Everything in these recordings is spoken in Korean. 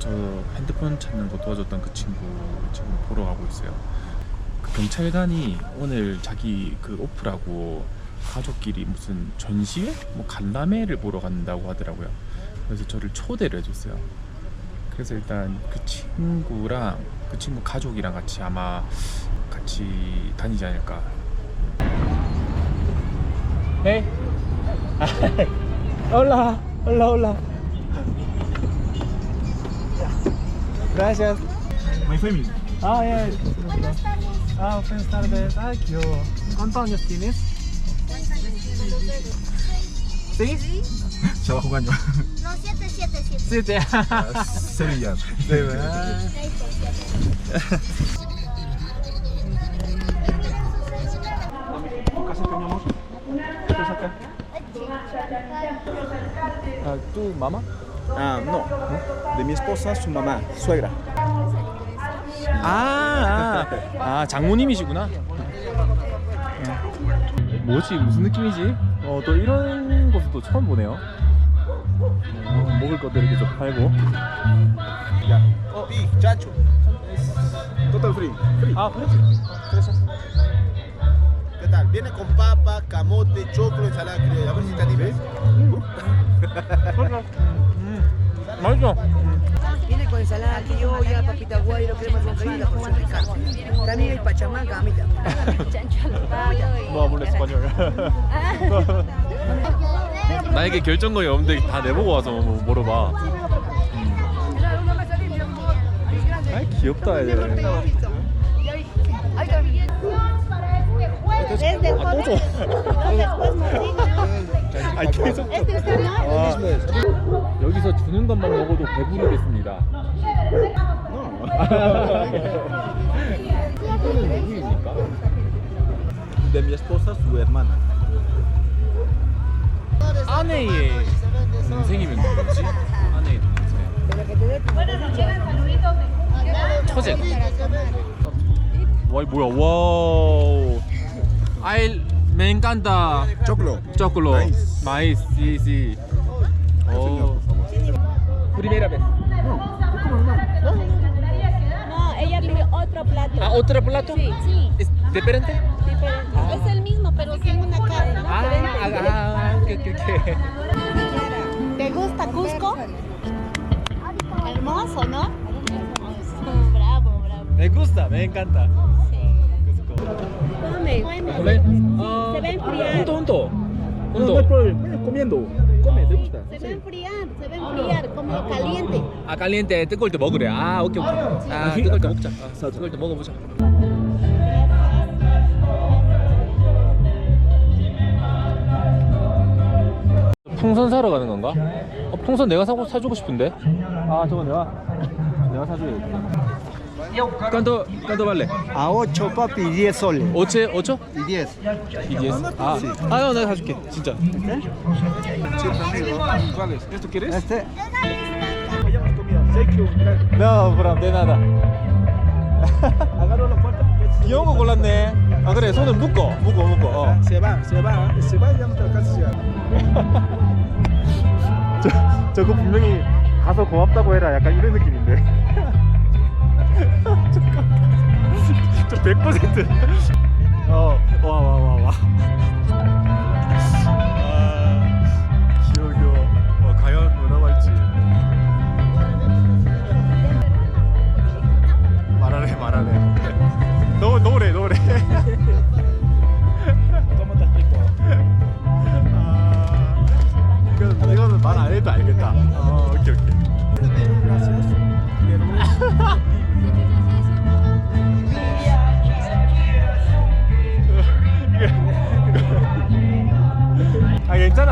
저 핸드폰 찾는 거 도와줬던 그 친구 지금 보러 가고 있어요. 그 경찰관이 오늘 자기 그 오프라고 가족끼리 무슨 전시회? 뭐 간담회를 보러 간다고 하더라고요. 그래서 저를 초대를 해줬어요. 그래서 일단 그 친구랑 그 친구 가족이랑 같이 아마 같이 다니지 않을까. Hey. hola, hola, hola. Gracias. My family. Ah, ya. Ah, buenas tardes. Ah, qué hubo. ¿Cuántos años tienes? ¿Sí? Se va jugando. No, 7, 7, 7. Siete. Sevilla. De verdad. ¿Tu casa acá, mi amor? ¿Estás acá? Ah, ¿Tu mamá? Ah, no. De mi esposa, su mamá, suegra. 아, 아, 아 장모님이시구나. 뭐지 무슨 느낌이지? 어, 또 이런 곳도 또 처음 보네요. 어, 먹을 것들 이렇게 좀 팔고. Ya. Oh, chacho. Total free. Free. 아, 그래? ¿Qué tal? Viene con papa, camote, choclo, ensalada criolla. A ver si te animas. 음, 맛있어. Viene con ensalada criolla, papita guayro, crema y la porción carne. También hay pachamán, gamita. 뭐 몰래 스파뇰. 나에게 결정권이 없는데 다 내보고 와서 뭐 물어봐. 음. 아 귀엽다 de 아, 또 줘. 아니 계속. 아, 여기서 주는 것만 먹어도 배부르겠습니다. 이거는 누구입니까? De mi esposa, su hermana. 아내의 동생이면 누구지? 아내의 동생. 처제. 와, 이 뭐야? 와우. 아이, me encanta. Choclo. Chocolo. Maíz. Maíz, sí, sí. Oh. Primera vez. No, ella pidió otro plato. Ah, ¿otro plato? Sí, sí, ¿Es diferente? diferente. Es el mismo, pero sin una cadena. Ah, ah, ok, ok, ok. ¿Te gusta Cusco? Hermoso, ¿no? Bravo, bravo. Me gusta, me encanta. Come. ¿Comer? Ah, Se va a enfriar. junto, junto. No, no hay junto. problema. Comiendo. Come, ¿te gusta? Se va a enfriar, se va a enfriar, como caliente. 아, 칼리엔테 뜨거울 때 먹으래. 아, 오케이, 오케이. 아, 뜨거울 때 먹자. 아, 뜨거울 때 먹어보자. 풍선 사러 가는 건가? 어, 풍선 내가 사고 사주고 싶은데. Ah, 저거 내가. 내가 사줘야겠다. ¿Cuánto, cuánto vale? A 8, papi, 10 soles. 오체, 오초? Y 10. 이 디에스. 아, 아, 형, 내가 사줄게. 진짜. ¿Cuáles? ¿Esto quieres? Este. No, bro, de nada. Agarro la puerta. 귀여운 거 골랐네. 아, 그래. 손을 묶어. 묶어, 묶어. 어. Y no te alcanzas a llegar. 저, 저거 분명히 가서 고맙다고 해라 약간 이런 느낌인데 저100% 어, 와, 와, 와, 와. 아, 귀여워, 귀여워. 와, 과연 뭐라고 할지. 너래, 너래. ¿Cómo te explico? 아, 이거는, 이거는 말 안 해도 알겠다. 어, 오케이, 오케이.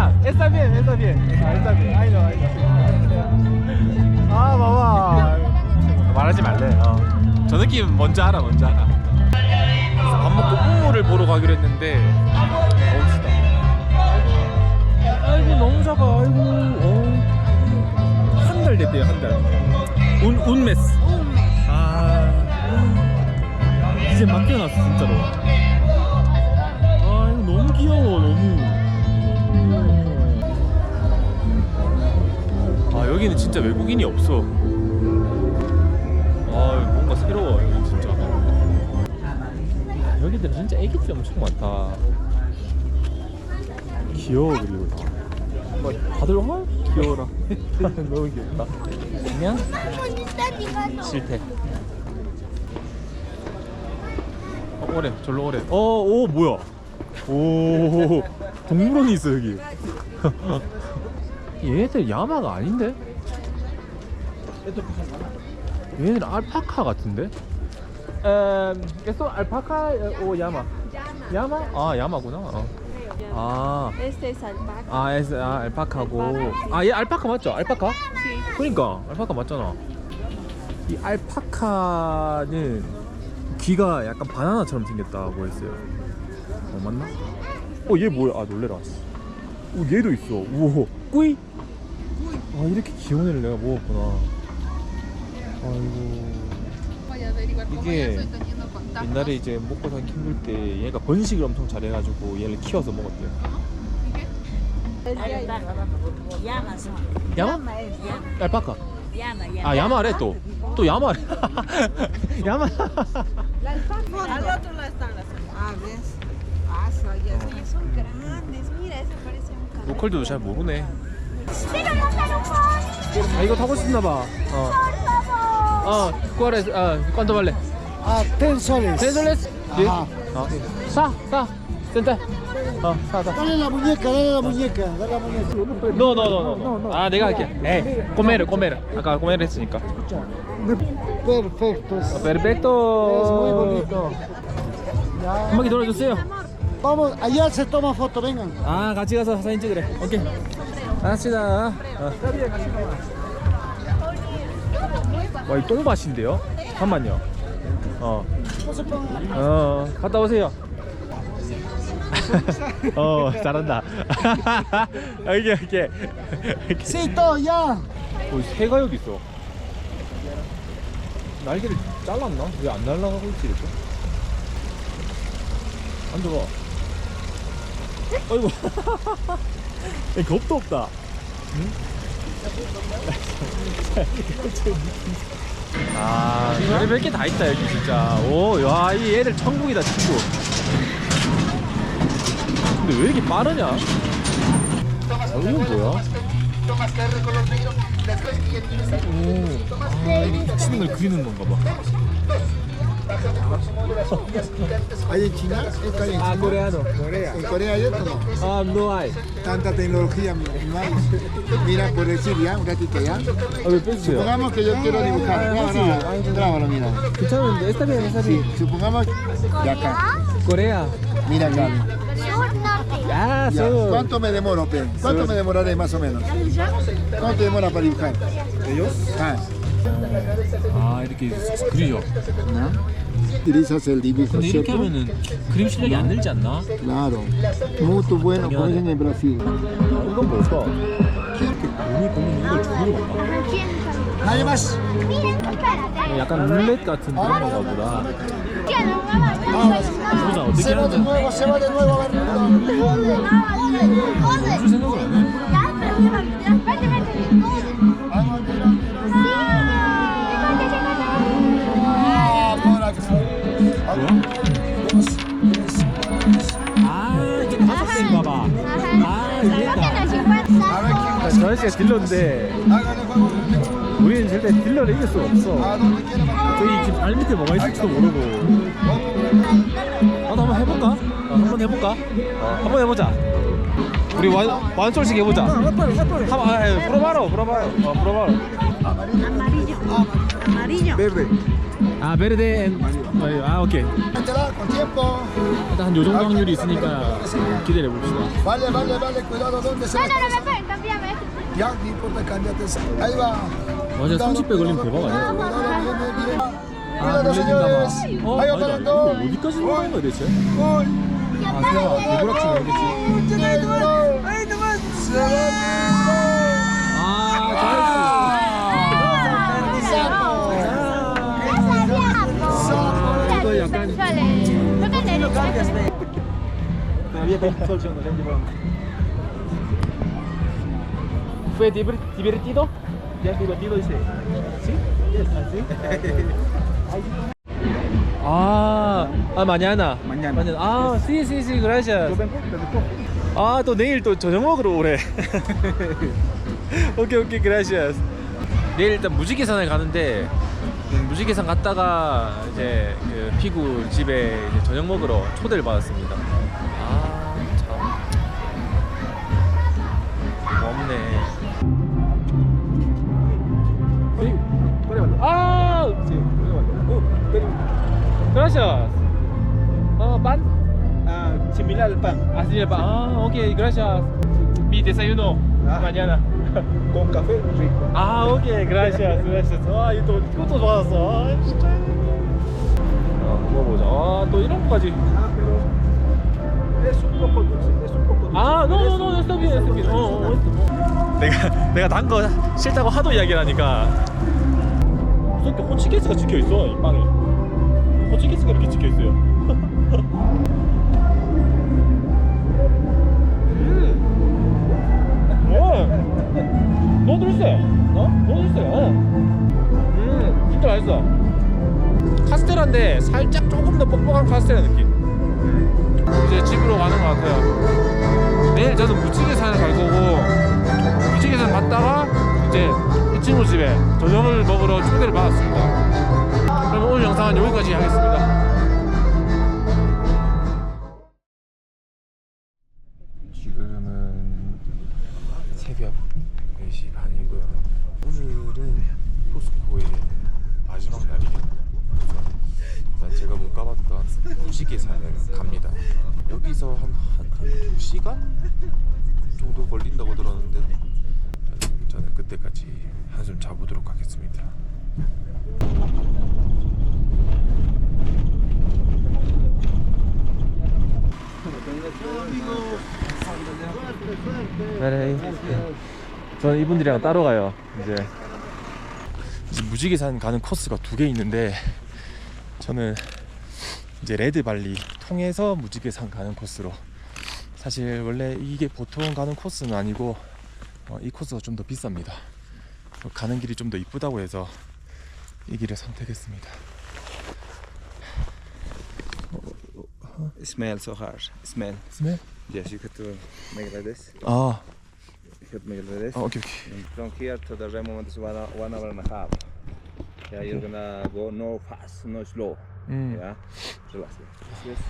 아 괜찮아. Está bien, está bien. 아, está bien. I know, I know. 아, 봐봐. 말하지 말래. 어. 저 느낌 뭔지 알아, 뭔지 알아. 밥 먹고 우물을 보러 가기로 했는데 먹읍시다. 아이고 너무 작아. 아이고. 어. 한달 됐대요, 한 달. 운 운메스. 아. 이제 막 깨어났어, 진짜로. 여기는 진짜 외국인이 없어. 아 뭔가 새로워 여기 진짜. 아, 여기들은 진짜 애기들 엄청 많다. 귀여워 그리고 막 뭐, 다들 헐 귀여워라. 너무 귀엽다. 안녕 싫대 어, 오래 절로 오래. 어오 뭐야? 오 동물원이 있어 여기. 얘네들 야마가 아닌데? 얘네들 알파카 같은데? 음, esto alpaca o llama? llama? 아, 야마구나. 어. 아, Este es alpaca. 아, 에스, 아, 알파카고. 아, 얘 알파카 맞죠? 알파카? 그러니까 알파카 맞잖아. 이 알파카는 귀가 약간 바나나처럼 생겼다고 했어요. 어, 맞나? 어, 얘 뭐야? 아, 놀래라. 오, 얘도 있어. 우와, 꾸이? 아, 이렇게 귀여운 애를 내가 먹었구나. 아이고. 이게 옛날에 이제 먹고 살기 힘들 때 얘가 번식을 엄청 잘해가지고 얘를 키워서 먹었대요. 야마? 알파카. 아 야마래 또. 또 야마래. 야마. 로컬들도 잘 모르네. 아 이거 타고 싶나 봐. 어. 어, ¿cuál 아, ¿cuánto vale? Ah, 10 soles. ¿Tres soles? Sí. Ajá. 어. 사, 사. 센터. 어, 사, 사. Dale la muñeca, dale la muñeca, dale la muñeca. No, no, no, no. 아, 내가 할게. 에이, 코메르, 코메르. 아까 코메르 했으니까. Perfecto. 아, Perfecto. Es muy bonito. 한 바퀴 돌아주세요. Vamos, allá se toma foto, vengan. 아, 같이 가서 사진 찍으래. 오케이. 갑시다. 어. 와, 이 똥밭인데요? 잠깐만요. 어. 어, 갔다 오세요. 어, 잘한다. Sí, todo, ya. 어, 새가 여기 있어. 날개를 잘랐나? 왜 안 날아가고 있지 이렇게? 앉아봐. 야, 겁도 없다. 응? 아, 별의별 게 다 있다 여기 진짜. 오, 야, 이 애들 천국이다 천국. 근데 왜 이렇게 빠르냐? 어, 이건 뭐야? 오, 아, 치는 걸 그리는 건가 봐. ¿Hay en China? ¿Esto en China? Ah, coreano. Corea. ¿En Corea hay esto no? Ah, no hay. Tanta tecnología, mi hermano. Mira, por decir ya, un ratito ya. Pues, supongamos que yo quiero dibujar. Ah, no, no, grábalo, mira. Escúchame, está bien, está bien. supongamos... De acá. Corea. Mira acá. Ah, ¿Cuánto me demoro, Pen? ¿Cuánto me demoraré más o menos? ¿Cuánto demora para dibujar? ¿Ellos? Ah. 아, 이렇게 그리죠. utilizas el dibujo, 근데 이렇게 ¿cierto? 하면은 그림 실력이 안 늘지 않나? Claro. Muy bueno, como dicen en Brasil. 이건 뭘까? 이렇게 고민 고민 이걸 주는 건가? Espérate. 약간 룰렛 같은 그런 건가 보다. 보자, 어떻게 Se va de 하는지. nuevo, se va de nuevo. a ver. 무슨 생각을 안 해. 아, 저 아저씨가 딜러인데. 우리는 절대 딜러를 이길 수가 없어. Donde. 저기 지금 발 밑에 뭐가 있을지도 모르고. 나도 한번 해볼까? 어, 한번 해볼까? 어, 한번 해보자. 우리 완 완솔씩 해보자. 한번 아, 예, 물어봐라, 물어봐요. 어, 물어봐라. Amarillo. Verde. 아 베르데 아 오케이. Entrada con tiempo. 일단 한 요 정도 확률이 있으니까 기다려 봅시다. Vale, vale, vale. Cuidado, ¿dónde se No, va? no, no me pueden, cambiame. Ya, no importa, cámbiate. Ahí va. 완전 30배 걸리면 대박 아니야? 아 놀래진다 봐. señores. 어? 아니다. 이거. 어디까지 나가는 거야 대체? 아 설마 개구락치면 알겠지? 아 잘했어. 이거 약간 ¿Fue diver- divertido? ¿Ya divertido dice? ¿Sí? Así. 아, 아. 아, sí, sí, sí, gracias. Yo vengo, te recojo. 아, 또 내일 또 저녁 먹으러 오래. 오케이, 오케이, gracias. 내일 일단 무지개산을 가는데 음, 무지개산 갔다가 이제 그 피구 집에 이제 저녁 먹으러 초대를 받았습니다. Gracias. 아, pan. Ah, similar al pan. Así de pa- Ah, ok, gracias. Mi desayuno Ah. mañana. Con café rico. 아, 오케이, gracias, gracias. 아, 이거 또 이것도 받았어. 아, 진짜. 아, 먹어보자. 아, 또 이런 거까지. Ah, pero es un poco dulce, es un poco dulce. 아, no, no, no, está bien, está bien. 어, 어, 어. 내가 내가 단 거 싫다고 하도 이야기를 하니까 무섭게 호치게스가 찍혀 있어 이 빵에. 호치게스가 이렇게 찍혀 있어요. 음. 와. 너무 들었어. 어? 너무 들었어. 어. 음, 진짜 맛있어. 카스테라인데 살짝 조금 더 뻑뻑한 카스테라 느낌. 이제 집으로 가는 것 같아요. 내일 저는 무지개산을 갈 거고 무지개산 갔다가 이제 이 친구 집에 저녁을 먹으러 초대를 받았습니다. 그럼 오늘 영상은 여기까지 하겠습니다. 네. 저는 이분들이랑 따로 가요. 이제 이제 무지개산 가는 코스가 두 개 있는데 저는 이제 레드발리 통해서 무지개산 가는 코스로 사실 원래 이게 보통 가는 코스는 아니고 어, 이 코스가 좀 더 비쌉니다. 어, 가는 길이 좀 더 이쁘다고 해서 이 길을 선택했습니다. Smell so harsh. Smell. 스멜? Yes, you have to make like this. 아, You have to make it like this. 아 오케이 오케이. And from here to the right moment is one, hour- one hour and a half. Yeah, you're gonna go no fast, no slow. 음, Yeah, relax. Yes.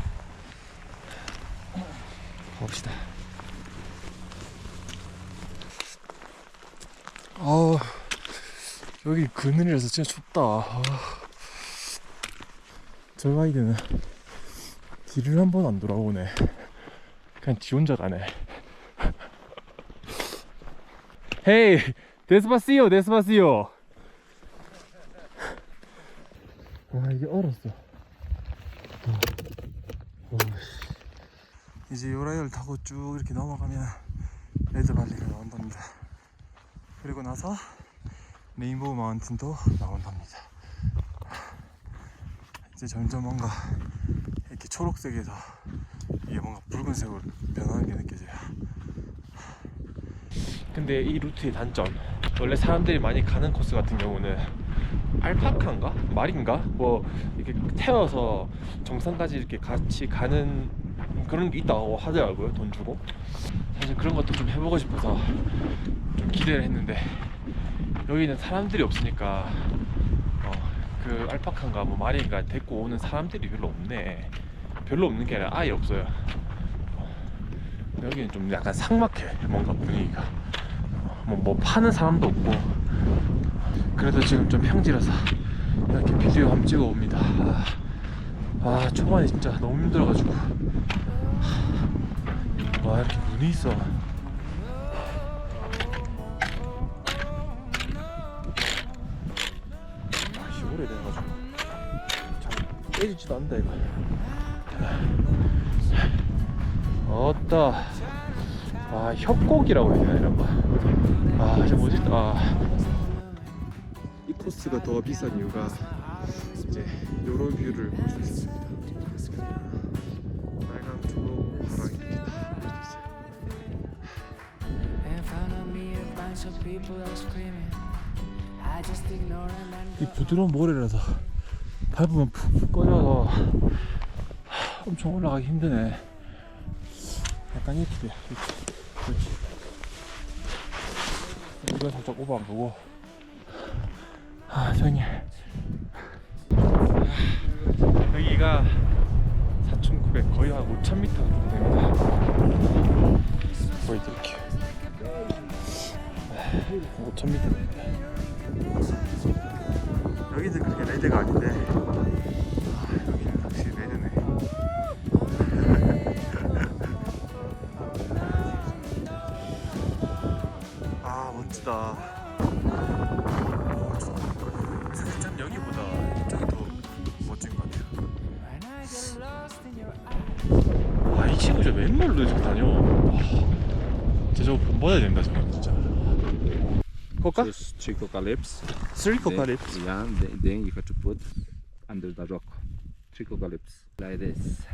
가봅시다. 아, 여기 그늘이라서 진짜 춥다. 아. 저 가이드는 뒤를 한번 안 돌아오네. 그냥 지 혼자 가네. 헤이, 데스파시오, 데스파시오. 와 이게 얼었어. 어. 이제 요라이를 타고 쭉 이렇게 넘어가면 레드발리가 나온답니다. 그리고 나서 레인보우 마운틴도 나온답니다. 이제 점점 뭔가 이렇게 초록색에서 이게 뭔가 붉은색으로 변하는 게 느껴져요. 근데 이 루트의 단점 원래 사람들이 많이 가는 코스 같은 경우는 알파카인가? 말인가? 뭐 이렇게 태워서 정상까지 이렇게 같이 가는 그런 게 있다고 하더라고요 돈 주고. 사실 그런 것도 좀 해보고 싶어서 좀 기대를 했는데 여기는 사람들이 없으니까 어, 그 알파카인가 뭐 말인가 데리고 오는 사람들이 별로 없네 별로 없는 게 아니라 아예 없어요. 어, 여기는 좀 약간 삭막해 뭔가 분위기가. 뭐, 뭐 파는 사람도 없고. 그래도 지금 좀 평지라서 이렇게 비디오 한번 찍어 봅니다. 아, 아 초반에 진짜 너무 힘들어가지고. 와 이렇게 눈이 있어. 아씨 오래돼가지고. 잘 깨지지도 않는다 이거 어따. 아 협곡이라고 해야 되나 이런 거아 진짜 뭐지? 아. 이 코스가 더 비싼 이유가 이제 요런 뷰를 볼 수 있습니다. 빨강 초록 파랑 이렇게 다. 이 부드러운 모래라서 밟으면 푹푹 꺼져서 엄청 올라가기 힘드네. 약간 이렇게 돼. 그렇지. 이거 살짝 뽑아보고. 아, 형님. 여기가 4,900 거의 한 5,000m 정도 됩니다. 보여드릴게요. 5,000m 됩니다. 여기는 그렇게 레드가 아닌데 어, 여기보다 이쪽이 더 멋진 것 같아요. 아, 이 친구 저 맨발로 이렇게 다녀. 와, 진짜 저거 본받아야 된다, 저거 진짜. three cocalypse. Three Then- cocalypse. Yeah, then, then you have to put under the rock. Three cocalypse. Like this.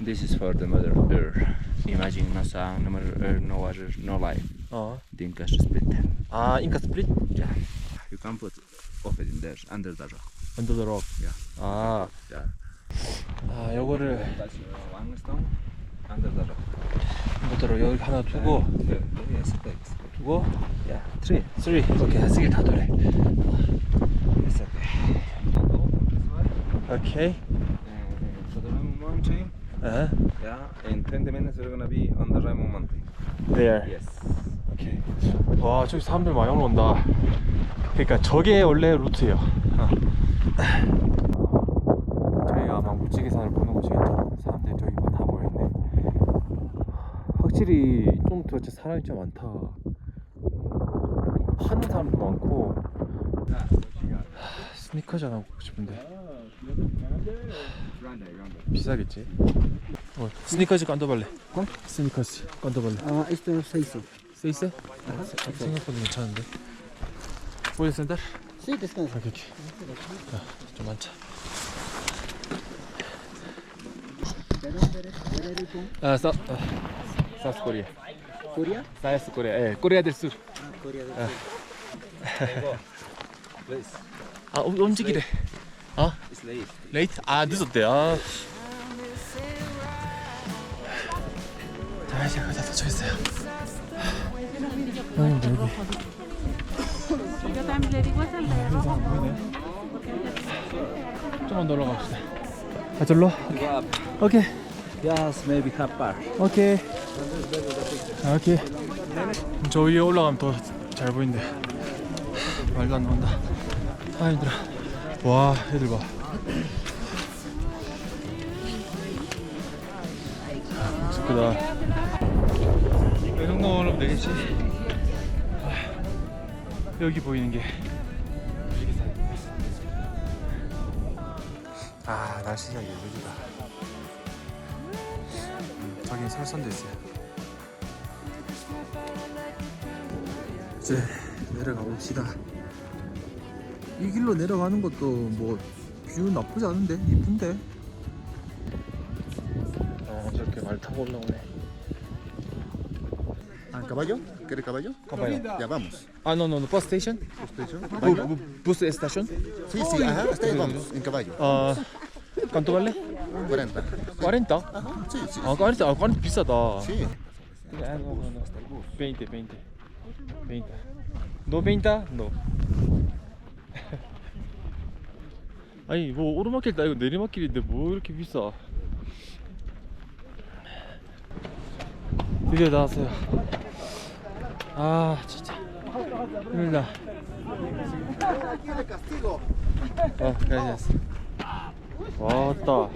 This is for the mother earth. Imagine no sound, no mother earth, no water, no life. 어. Then you can split them. 아, 인카 스플릿? Yeah. You can put off it in there, under the rock. 언더 더 록. Yeah. 아, Yeah. 아, 요거를 That's uh, one stone under the rock. 이거대로 여기 하나 두고 Yeah, yes, thanks. 두고 Yeah, three. 쓰리 오케이 쓰기 다 도래 It's okay. Go Raimon mountain. 에 Yeah, in 20 minutes we're gonna be on the Raimon mountain. there Yes. 오케이 와 저기 사람들 많이 올라온다. 그러니까 저게 원래 루트예요. 어. 저희가 아마 무지개산을 보는 곳이겠죠. 사람들이 저기 다 모여있네. 확실히 좀 도대체 사람이 좀 많다. 파는 사람도 많고. 하, 스니커즈 하나 먹고 싶은데 비싸겠지 어, 스니커즈 깐더발레 스니커즈 깐더발레 Ah, esto es 6. 세 있어? 생각보다 괜찮은데. 보여 센터? Sí, descansa. 오케이 오케이. 자, 좀 많자. 아, 사, 아, 사우스 코리아. ¿Corea? 사우스 코리아. 예, 코리아 델 술. Corea del Please. 아, 움- 움직이래. 어? 레이트? 아, 늦었대. 아. 자, 이제 가자 도착 했어요. 형님들 여기. 좀만 더 올라갑시다. 아, 절로? 오케이. Yes, maybe half bar. 오케이. 아, 오케이. 저 위에 올라가면 더 잘 보인대. 말도 안 나온다. 아 힘들어. 와 애들 봐. 아, 크다. 이 정도 오르면 되겠지. 아, 여기 보이는 게. 아 날씨가 예술이다. 음, 저기 설산도 있어요. 이제 내려가 봅시다. 이 길로 내려가는 것도 뭐 뷰 나쁘지 않은데 이쁜데. 아 저렇게 말 타고 올라오네. ¿A caballo? ¿Quiere caballo? 가봐요. Ya vamos. 아, no, no, no, bus station? 부, 부스 스테이션? Sí, sí, ajá, hasta ahí vamos, en caballo. 어, ¿cuánto vale? 40. 40? Ajá, sí, sí. 아, 40, 아, 40 비싸다. Sí. Ah, no, no, no. 20, 20. 20. No 20? No. 아니 뭐 오르막길 나 이거 내리막길인데 뭐 이렇게 비싸? 드디어 나왔어요. 아 진짜. 힘들다. 아 gracias 왔다.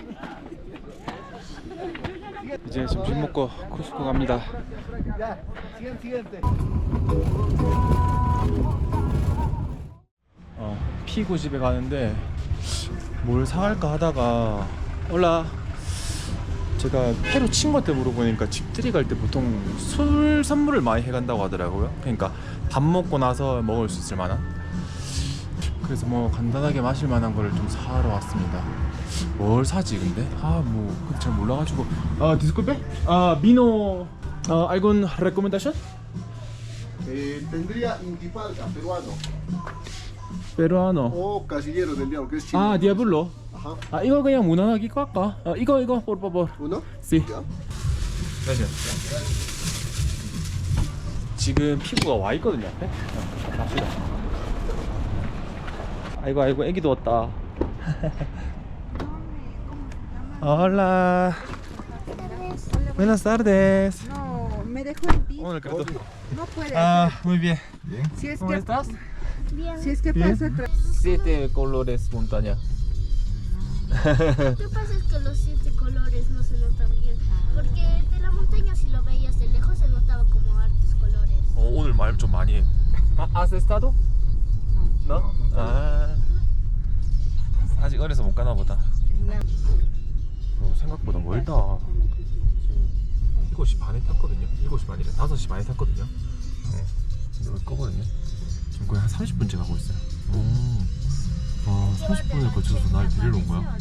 이제 점심 먹고 쿠스코 갑니다. 어, 피구 집에 가는데 뭘 사갈까 하다가 올라 제가 페루 친구한테 물어보니까 집들이 갈 때 보통 술 선물을 많이 해간다고 하더라고요. 그러니까 밥 먹고 나서 먹을 수 있을 만한. 그래서 뭐 간단하게 마실 만한 거를 좀 사러 왔습니다. 뭘 사지 근데? 아뭐잘 몰라가지고. 아 디스culpe. 아 비노. 아 algún recomendación? Eh, tendría peruano. 페루아노. Casillero del diablo, que es chino. 아, 디아블로. Ajá. 아, 이거 그냥 무난하게 이거 할까? 어, 이거 이거 por favor. ¿Uno? Sí. Ya. 지금 피부가 와 있거든요 앞에. 어, 갑시다. 아이고 아이고 애기도 왔다. Hola. Buenas tardes. No, me dejó bici. 오늘 그래도 No puede. 아, muy bien. si es ¿Cómo que, estás? Bien. si es que Bien. pasa Siete colores montaña. Lo que pasa es que los siete colores no se notan bien. Porque de la montaña, si lo veías de lejos, se notaba como hartos colores. 어, 오늘 말 좀 많이 해. 아, ¿Has estado? No? 아. 아직 어려서 못 가나 보다. 어, 생각보다 멀다. 7시 반에 탔거든요. 7시 반이래. 5시 반에 탔거든요. 네. 올 거거든요. 지금 거의 한 30분째 가고 있어요. 오. 와, 30분을 거쳐서 날 데리러 온 거야?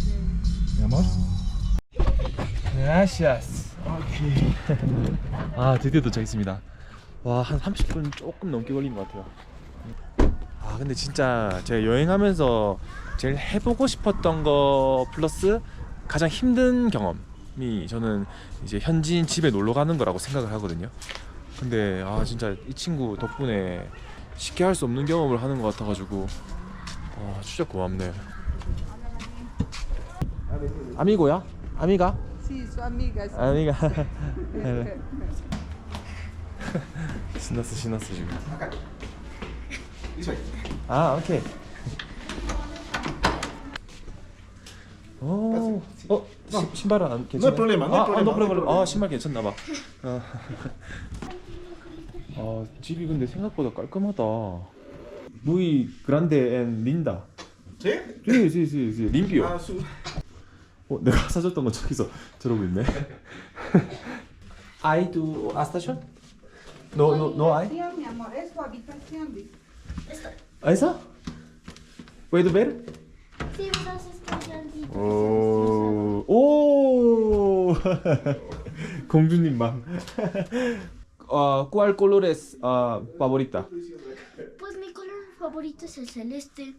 Gracias. 오케이. 아, 드디어 도착했습니다. 와, 한 30분 조금 넘게 걸린 것 같아요. 아, 근데 진짜 제가 여행하면서 제일 해보고 싶었던 거 플러스 가장 힘든 경험이 저는 이제 현지인 집에 놀러 가는 거라고 생각을 하거든요. 근데 아, 진짜 이 친구 덕분에 쉽게 할 수 없는 경험을 하는 것 같아가지고 아, 진짜 고맙네. 아미고야? 아미가? 아미가. 신났어 신났어 지금 아 오케이 오, 어, 시, 신발은 안 괜찮아? No problema, no 아, 아, no no problema. problema. 아, 신발 괜찮나 봐. 어. 아, 집이 근데 생각보다 깔끔하다. Muy grande en linda. ¿Sí? Sí, sí, sí, sí. limpio. Ah, su- 어, 내가 사줬던 거 저기서 저러고 있네. ¿Hay tu estación? No, no, no hay. Sí, mi amor, es su habitación. dice. ¿A esa? ¿Puedo ver? Sí, verás, es que ya han dicho. 오, 오, 공주님만. 어, ¿Cuál color es uh, favorita? Pues mi color favorito es el celeste.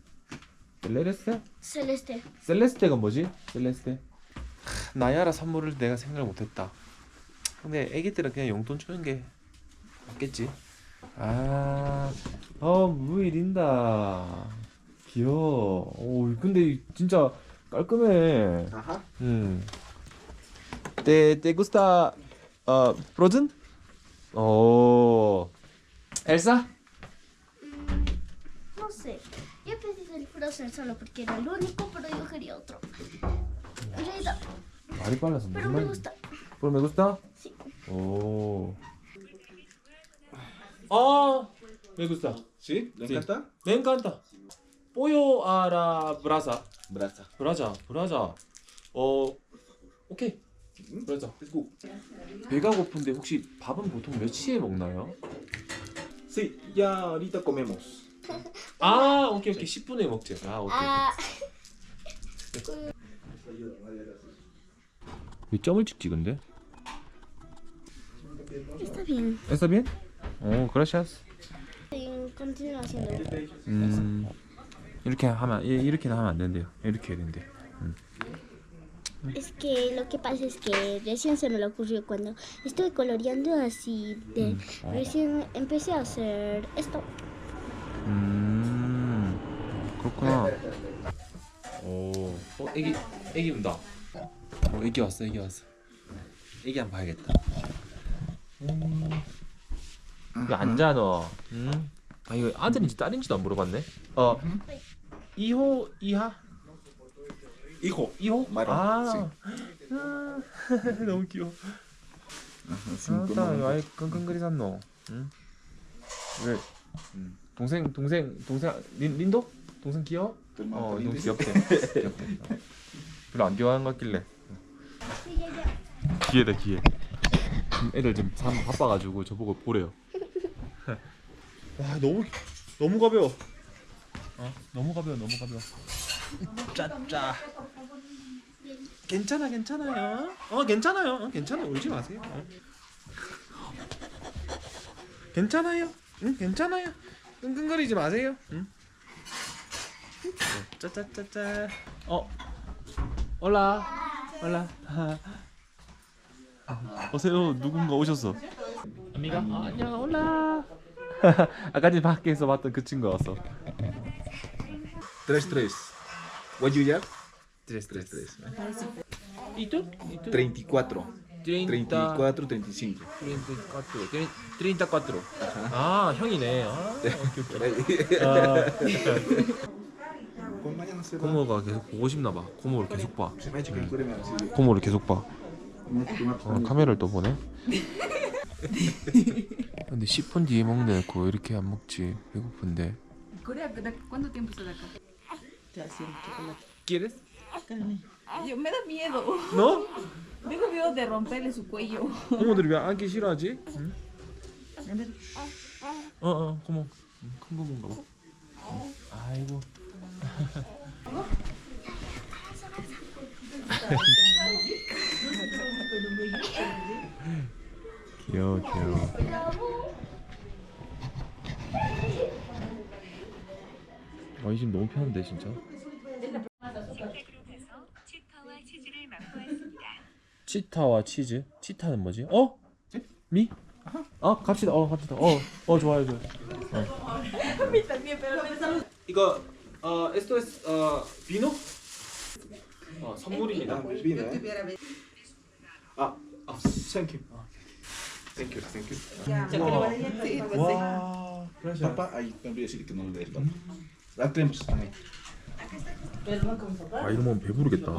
celeste? Celeste. 셀레스테가 뭐지? 셀레스테. 나야라 선물을 내가 생각을 못했다. 근데 애기들은 그냥 용돈 주는 게 맞겠지. 아, 어 무일인다. 귀여워. 오, 근데 진짜 깔끔해. Ajá. 음. ¿Te, te gusta uh, Frozen? 오. ¿Elsa? Mm, no sé. Yo pedí el Frozen solo porque era el único, pero yo quería otro. 말이 빨라서 무슨 pero me 말인지. gusta. ¿Pero me gusta? Sí. 오. 아, me gusta. ¿Sí? ¿Le Sí. encanta? Me encanta. Pollo a la brasa. Brasa. 브라자, 브라자. 어, 오케이. 브라자. 배가 고픈데 혹시 밥은 보통 몇 시에 먹나요? Sí, ya ahorita comemos. 아, 오케이 오케이. 10분에 먹지. 아, 오케이. Ah, 왜 점을 찍지 근데? está bien. ¿Está bien? 오, gracias. Continúa haciendo. 음. 이렇게 하면 이- 이렇게는 하면 안 된대요. 이렇게 해야 된대. Es que lo que pasa es que recién se me lo ocurrió cuando estuve coloreando así de recién empecé a hacer esto. 음. 그렇구나. 오. 어, 애기 애기 온다. 어, 애기 왔어. 애기 왔어. 애기 한 번 봐야겠다. 음. 이거 앉아 너. 응? 아 이거 아들인지 딸인지도 안 물어봤네. 어. 2호 2하? Hijo. 2호? Varón, 아. 아. 너무 귀여워. 아따 아이 끙끙거리 샀노. 응? 왜? 동생 동생 동생 린 린도? 동생 귀여워? 어, 너무. 귀엽대. 귀엽대. 어. 별로 안 귀여워하는 것 같길래. 기회다 기회. 애들 지금 참 바빠가지고 저보고 보래요. 와 너무 너무 가벼워. 어? 너무 가벼워 너무 가벼워. 짜짜. 괜찮아 괜찮아요. 어 괜찮아요. 어, 괜찮아요. 울지 마세요. 어. 괜찮아요. 응 괜찮아요. 끙끙거리지 마세요. 응. 짜짜짜짜. 어. 올라. 올라. 오세요. 누군가 오셨어. 아미가 아, 안녕. 올라. 아까 전에 밖에서 봤던 그 친구 왔어. Tres, tres. What you have? Tres, Tres, tres. ¿Y tú? ¿Y tú? 34. 34, 35. 34. 34. 아, 형이네. 아, 오케이. 오케이. 아. 고모가 계속 보고 싶나 봐. 고모를 계속 봐. 고모를 계속 봐. 어, 카메라를 또 보네. 근데 10분 뒤에 먹는 거 이렇게 안 먹지. 배고픈데. Corea, ¿cuánto tiempo se da acá? Te hacía el chocolate. ¿Quieres? Yo, me da miedo. 너? Tengo miedo de romperle su cuello. 고모들이 왜 안기 싫어하지? 응? 어, 어, 고모. 응, 큰 고모인가 봐. 응. 아이고. 귀여워, 귀여워. 아, 이집 너무 편한데, 진짜. 치타와 치즈? 치타는 뭐지? 어? 미? 어 갑시다. 어 갑시다. 어, 어 좋아요, 좋아요. 어. 이거 어 es 어 비노? 어 선물입니다. ¿eh? Ah, ah, thank you. Thank you, thank you. 와, Papá, ahí a decir que no le des papá. Tenemos también. 아 이러면 배부르겠다.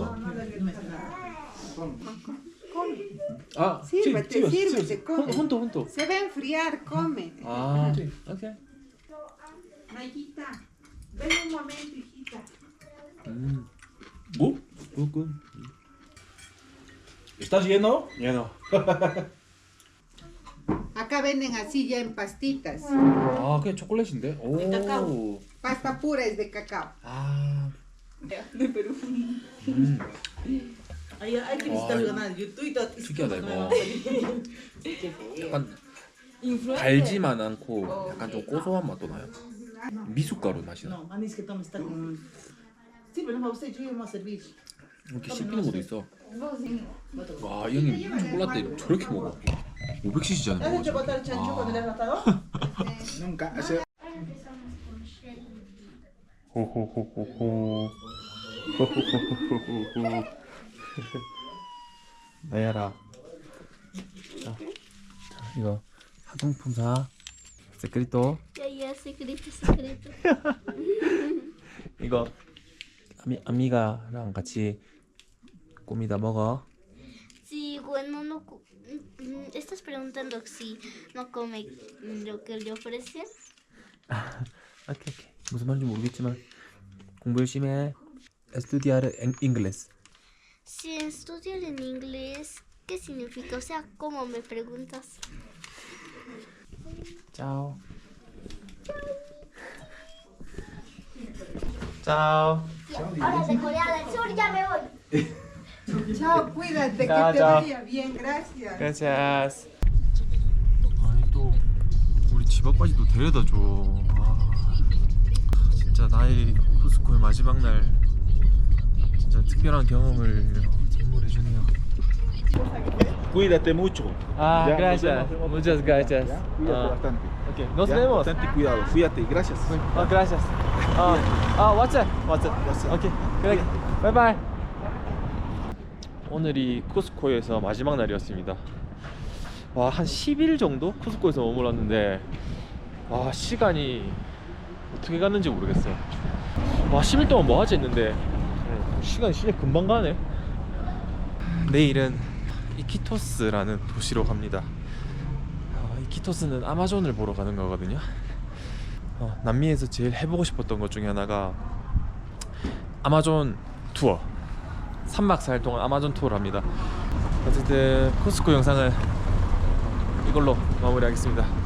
아, Sírvete, sírvete, come. 혼도 혼도. Se va a enfriar, come. 아, 오케이. Mayita, ven un momento, hijita. 음, ¿Uh? ¿Estás lleno? 얘너. Acá venden así ya en pastitas. 아, 그냥 초콜 Pasta pura es de cacao. 아. Hay, hay que visitar el canal de YouTube y todo. 특이하다 이거. 약간 달지만 않고 약간 좀 고소한 맛도 나요. 미숫가루 맛이 나. No, Manis que toma está con. Sí, pero no para usted, yo iba a servir. 이렇게 씹히는 것도 있어. 와, 이 형님 초콜릿 저렇게 먹어. 500cc잖아요. ¿Has hecho botar chancho cuando le has matado? Nunca. Ese- 호호호호호. 호호호호호호. 나야라. 자, 자, 이거 학용품 사. 세크리토. Ya, secreto, secreto. 이거 아미 아미가랑 같이 꾸미다 먹어. Sí, bueno, no. mm, mm, Estás preguntando si no come mm, lo que le ofrece. 오케이 오케이. 무슨 말인지 모르겠지만 공부 열심히 해. Estudiar en inglés. Si estudiar en inglés, ¿qué significa? O sea, ¿cómo me preguntas? 짜오. 짜오. Ahora de Corea del Sur ya me voy. Chao, cuídate, Chao, que te chao. vaya bien, gracias. gracias. 아니 또 우리 집 앞까지 또 데려다 줘. 아, 진짜 나의 쿠스코의 마지막 날 진짜 특별한 경험을 선물해 주네요. Cuídate mucho. 아, Ya, gracias. Muchas gracias. Ya, Cuídate 아, bastante. 오케이. Nos Ya, vemos. Bastante cuidado. Cuídate. Gracias. 아, gracias. 아, 아, 왓츠. 왓츠. 오케이. 그래. 바이바이. 오늘이 쿠스코에서 마지막 날이었습니다. 와, 한 10일 정도 쿠스코에서 머물렀는데 와, 시간이 어떻게 갔는지 모르겠어요. 와, 10일 동안 뭐 하지 했는데 음, 시간이 진짜 금방 가네. 내일은 이키토스라는 도시로 갑니다. 어, 이키토스는 아마존을 보러 가는 거거든요. 어, 남미에서 제일 해보고 싶었던 것 중에 하나가 아마존 투어 3박 4일 동안 아마존 투어를 합니다 어쨌든 코스코 영상은 이걸로 마무리하겠습니다